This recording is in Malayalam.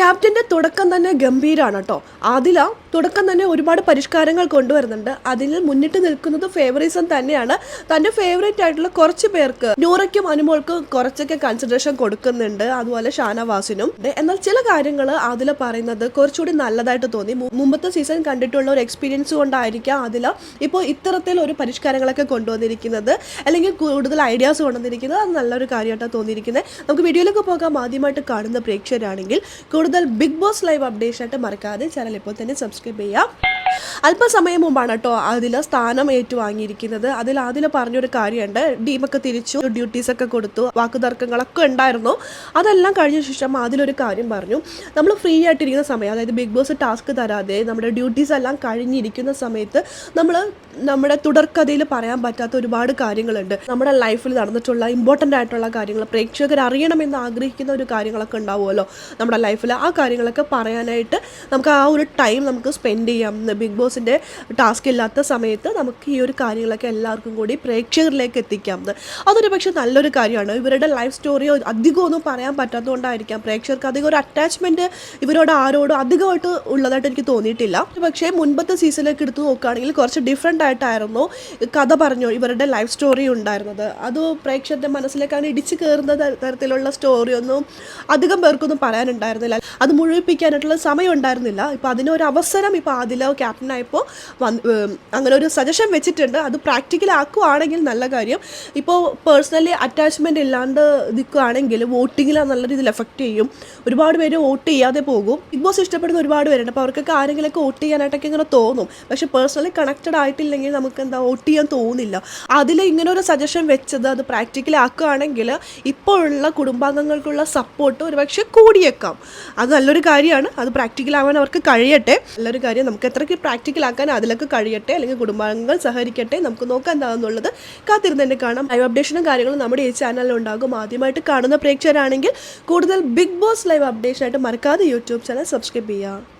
ക്യാപ്റ്റന്റെ തുടക്കം തന്നെ ഗംഭീരാണ് കേട്ടോ. അതില തുടക്കം തന്നെ ഒരുപാട് പരിഷ്കാരങ്ങൾ കൊണ്ടുവരുന്നുണ്ട്. അതിൽ മുന്നിട്ട് നിൽക്കുന്നത് ഫേവറിസം തന്നെയാണ്. തന്റെ ഫേവറേറ്റ് ആയിട്ടുള്ള കുറച്ച് പേർക്ക് നൂറയ്ക്കും അനുമോൾക്കും കുറച്ചൊക്കെ കൺസിഡറേഷൻ കൊടുക്കുന്നുണ്ട്. അതുപോലെ ഷാനവാസിനും. എന്നാൽ ചില കാര്യങ്ങൾ അതിൽ പറയുന്നത് കുറച്ചുകൂടി നല്ലതായിട്ട് തോന്നി. മുമ്പത്തെ സീസൺ കണ്ടിട്ടുള്ള ഒരു എക്സ്പീരിയൻസ് കൊണ്ടായിരിക്കാം അതിൽ ഇപ്പോൾ ഇത്തരത്തിൽ ഒരു പരിഷ്കാരങ്ങളൊക്കെ കൊണ്ടുവന്നിരിക്കുന്നത്. അല്ലെങ്കിൽ കൂടുതൽ ഐഡിയാസ് കൊണ്ടുവന്നിരിക്കുന്നത്. അത് നല്ലൊരു കാര്യമായിട്ടാണ് തോന്നിയിരിക്കുന്നത്. നമുക്ക് വീഡിയോയിലൊക്കെ പോകാം. ആദ്യമായിട്ട് കാണുന്ന പ്രേക്ഷകരാണെങ്കിൽ കൂടുതൽ ബിഗ് ബോസ് ലൈവ് അപ്ഡേഷൻ ആയിട്ട് മറക്കാതെ ചാനൽ ഇപ്പോൾ തന്നെ സബ്സ്ക്രൈബ് ചെയ്യാം. അല്പസമയം മുമ്പാണ് കേട്ടോ അതിൽ സ്ഥാനം ഏറ്റുവാങ്ങിയിരിക്കുന്നത്. അതിൽ അതിൽ പറഞ്ഞൊരു കാര്യമുണ്ട്. ടീമൊക്കെ തിരിച്ചു ഡ്യൂട്ടീസ് ഒക്കെ കൊടുത്തു വാക്കുതർക്കങ്ങളൊക്കെ ഉണ്ടായിരുന്നു. അതെല്ലാം കഴിഞ്ഞ ശേഷം അതിലൊരു കാര്യം പറഞ്ഞു. നമ്മൾ ഫ്രീ ആയിട്ടിരിക്കുന്ന സമയം അതായത് ബിഗ് ബോസ് ടാസ്ക് തരാതെ നമ്മുടെ ഡ്യൂട്ടീസ് എല്ലാം കഴിഞ്ഞിരിക്കുന്ന സമയത്ത് നമ്മൾ നമ്മുടെ തുടർക്കഥയിൽ പറയാൻ പറ്റാത്ത ഒരുപാട് കാര്യങ്ങളുണ്ട്. നമ്മുടെ ലൈഫിൽ നടന്നിട്ടുള്ള ഇമ്പോർട്ടന്റ് ആയിട്ടുള്ള കാര്യങ്ങൾ പ്രേക്ഷകർ അറിയണമെന്ന് ആഗ്രഹിക്കുന്ന ഒരു കാര്യങ്ങളൊക്കെ ഉണ്ടാവുമല്ലോ. നമ്മുടെ ലൈഫിൽ ആ കാര്യങ്ങളൊക്കെ പറയാനായിട്ട് നമുക്ക് ആ ഒരു ടൈം നമുക്ക് സ്പെൻഡ് ചെയ്യാം. ബിഗ് ബോസിന്റെ ടാസ്ക് ഇല്ലാത്ത സമയത്ത് നമുക്ക് ഈ ഒരു കാര്യങ്ങളൊക്കെ എല്ലാവർക്കും കൂടി പ്രേക്ഷകരിലേക്ക് എത്തിക്കാം. അതൊരു പക്ഷേ നല്ലൊരു കാര്യമാണ്. ഇവരുടെ ലൈഫ് സ്റ്റോറിയോ അധികം ഒന്നും പറയാൻ പറ്റാത്തതുകൊണ്ടായിരിക്കാം. പ്രേക്ഷകർക്ക് അധികം ഒരു അറ്റാച്ച്മെന്റ് ഇവരോട് ആരോടും അധികമായിട്ട് ഉള്ളതായിട്ട് എനിക്ക് തോന്നിയിട്ടില്ല. പക്ഷേ മുൻപത്തെ സീസണിലേക്ക് എടുത്ത് നോക്കുകയാണെങ്കിൽ കുറച്ച് ഡിഫറെന്റ് ആയിട്ടായിരുന്നു കഥ പറഞ്ഞു ഇവരുടെ ലൈഫ് സ്റ്റോറി ഉണ്ടായിരുന്നത്. അത് പ്രേക്ഷകരുടെ മനസ്സിലേക്കാണ് ഇടിച്ചു കയറുന്ന തരത്തിലുള്ള സ്റ്റോറിയൊന്നും അധികം പേർക്കൊന്നും പറയാനുണ്ടായിരുന്നില്ല. അത് മുഴുവിപ്പിക്കാനായിട്ടുള്ള സമയം ഉണ്ടായിരുന്നില്ല. ഇപ്പോൾ അതിനൊരു അവസരം ഇപ്പോൾ ആദില ക്യാപ്റ്റനായപ്പോൾ വന്ന് അങ്ങനെ ഒരു സജഷൻ വെച്ചിട്ടുണ്ട്. അത് പ്രാക്ടിക്കൽ ആക്കുവാണെങ്കിൽ നല്ല കാര്യം. ഇപ്പോൾ പേഴ്സണലി അറ്റാച്ച്മെന്റ് ഇല്ലാണ്ട് നിൽക്കുകയാണെങ്കിൽ വോട്ടിങ്ങിൽ നല്ല രീതിയിൽ എഫക്റ്റ് ചെയ്യും. ഒരുപാട് പേര് വോട്ട് ചെയ്യാതെ പോകും. ബിഗ് ബോസ് ഇഷ്ടപ്പെടുന്ന ഒരുപാട് പേരുണ്ട്. അപ്പോൾ അവർക്കൊക്കെ ആരെങ്കിലുമൊക്കെ വോട്ട് ചെയ്യാനായിട്ടൊക്കെ ഇങ്ങനെ തോന്നും. പക്ഷെ പേഴ്സണലി കണക്റ്റഡ് ആയിട്ടില്ലെങ്കിൽ നമുക്ക് എന്താ വോട്ട് ചെയ്യാൻ തോന്നില്ല. അതിൽ ഇങ്ങനെ ഒരു സജഷൻ വെച്ചത് അത് പ്രാക്ടിക്കലി ആക്കുകയാണെങ്കിൽ ഇപ്പോഴുള്ള കുടുംബാംഗങ്ങൾക്കുള്ള സപ്പോർട്ട് ഒരുപക്ഷെ കൂടിയേക്കാം. അത് നല്ലൊരു കാര്യമാണ്. അത് പ്രാക്ടിക്കൽ ആവാൻ അവർക്ക് കഴിയട്ടെ. നല്ലൊരു കാര്യം നമുക്ക് എത്രയ്ക്ക് പ്രാക്ടിക്കൽ ആക്കാൻ അതിലൊക്കെ കഴിയട്ടെ അല്ലെങ്കിൽ കുടുംബാംഗങ്ങൾ സഹകരിക്കട്ടെ നമുക്ക് നോക്കാം എന്താണെന്നുള്ളത് കാത്തിരുന്ന് തന്നെ കാണാം. ലൈവ് അപ്ഡേഷനും കാര്യങ്ങളും നമ്മുടെ ഈ ചാനലിൽ ഉണ്ടാകും. ആദ്യമായിട്ട് കാണുന്ന പ്രേക്ഷകരാണെങ്കിൽ കൂടുതൽ ബിഗ് ബോസ് ലൈവ് അപ്ഡേഷനായിട്ട് മറക്കാതെ യൂട്യൂബ് ചാനൽ സബ്സ്ക്രൈബ് ചെയ്യുക.